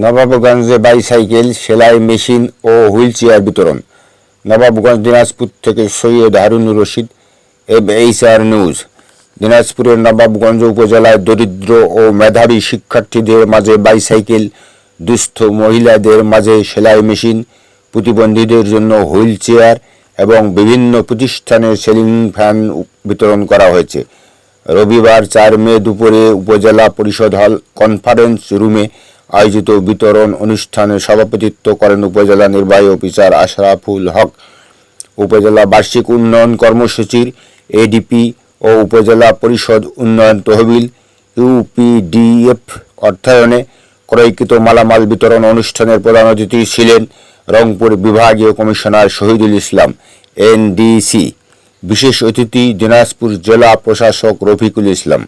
নবাবগঞ্জে bicycle, সেলাই machine ও wheelchair বিতরণ। নবাবগঞ্জ দিনাজপুর থেকে সৈয়দ হারুনুর রশিদ এইচআর নিউজ। দিনাজপুরের নবাবগঞ্জ উপজেলায় দরিদ্র ও মেধাবী শিক্ষার্থীদের মাঝে বাইসাইকেল, দুস্থ মহিলাদের মাঝে সেলাই মেশিন, প্রতিবন্ধীদের জন্য হুইল চেয়ার এবং বিভিন্ন প্রতিষ্ঠানে সেলিং ফ্যান বিতরণ করা হয়েছে। রবিবার চার মে দুপুরে উপজেলা পরিষদ হল কনফারেন্স রুমে আয়োজিত বিতরণ অনুষ্ঠানে সভাপতিত্ব করেন উপজেলা নির্বাহী অফিসার আশরাফুল হক, উপজেলা বার্ষিক উন্নয়ন কর্মসূচির এডিপি ও উপজেলা পরিষদ উন্নয়ন তহবিল ইউপিডিএফ অর্থায়নে ক্রয়কৃত মালামাল বিতরণ অনুষ্ঠানের প্রধান অতিথি ছিলেন রংপুর বিভাগীয় কমিশনার শহীদুল ইসলাম এনডিসি বিশেষ অতিথি দিনাজপুর জেলা প্রশাসক রফিকুল ইসলাম।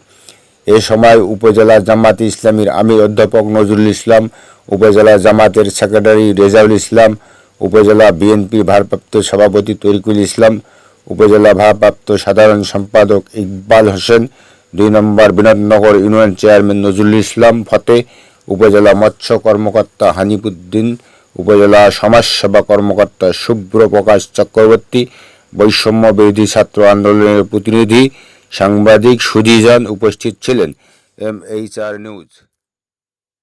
এ সময় উপজেলা জামাত ইসলামীর আমির অধ্যাপক নজরুল ইসলাম, উপজেলা জামাতের সেক্রেটারি রেজাউল ইসলাম, উপজেলা বিএনপির ভারপ্রাপ্ত সভাপতি তরিকুল ইসলাম, উপজেলা ভারপ্রাপ্ত সাধারণ সম্পাদক ইকবাল হোসেন, দুই number Binodnagar union chairman Nazrul Islam, Fateh, উপজেলা মৎস্য কর্মকর্তা হানিফুদ্দিন, উপজেলা সমাজসেবা কর্মকর্তা শুভ্র প্রকাশ চক্রবর্তী বৈষম্য বিরোধী ছাত্র আন্দোলনের প্রতিনিধি সাংবাদিক সুজিজান উপস্থিত ছিলেন এম এইচ আর নিউজ।